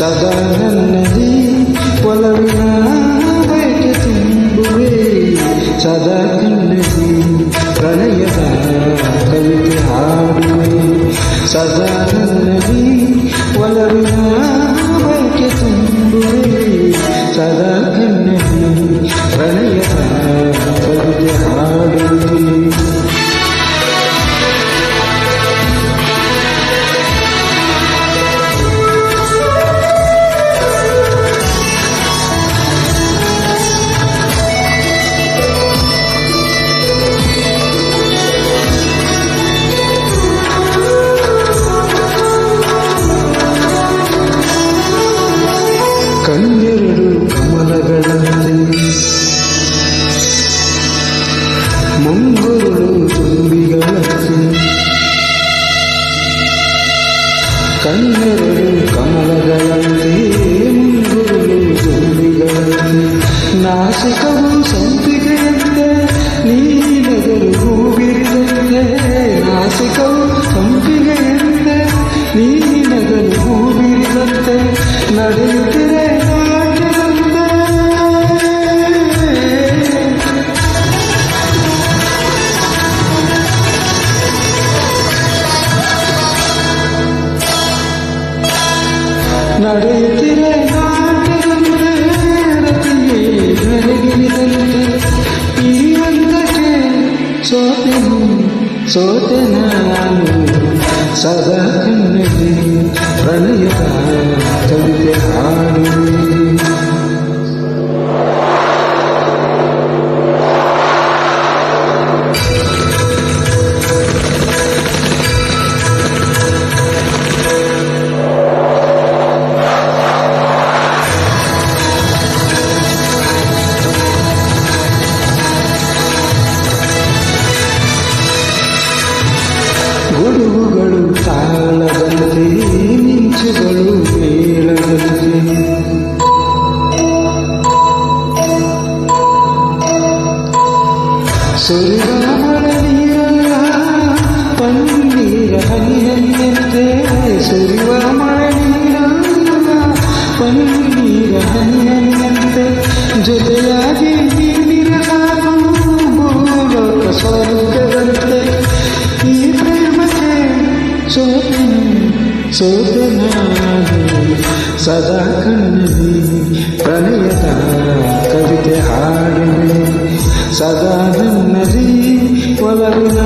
ಸದಾ ನನ್ನಲ್ಲಿ ಒಲವಿನ ಬಯಕೆ ತುಂಬುವೆ ಸದಾ ಕಣ್ಣೆರಡು ಕಮಲಗಳಲ್ಲಿ ಮುಂಗುರುಳು ತುಂಬಿಗಳಲ್ಲಿ ನಾಸಿಕವು ಸಂಪಿಗೆಯಂತೆ ನೀನಗರು ಹೂವಿರಿದಂತೆ ನಾಸಿಕವು ನಡೆಯುತ್ತಿರೆ ನಾಟ್ಯದಂತೆ ರತಿಯೇ ಬೆಳಗಿನಿದಂತೆ ಈ ಒಂದಕ್ಕೆ ಸೋತೆನು ಸೋತೆ ನಾನು ಸದಾ ಶೋಭನಾಗಿ ಸದಾ ಕಣ್ಣಿ ಪ್ರಣಯದ ಕವಿತೆ ಹಾಡಿದೆ ಸದಾ ನನ್ನದಿ ಒಲವಿನ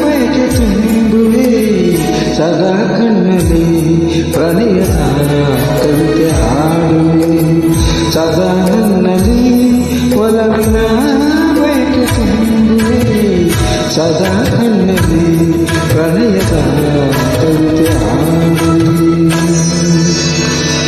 ಬಯಕೆ ತುಂಬುವೆ ಸದಾ ಕಣ್ಣಲ್ಲಿ ಪ್ರಣಯದ ಕವಿತೆ ಹಾಡುವೆ ಸದಾ ನನ್ನದಿ ಒಲವಿನ ಬಯಕೆ ತುಂಬುವೆ ಸದಾ ಕಣ್ಣಲ್ಲಿ ಪ್ರಣಯದ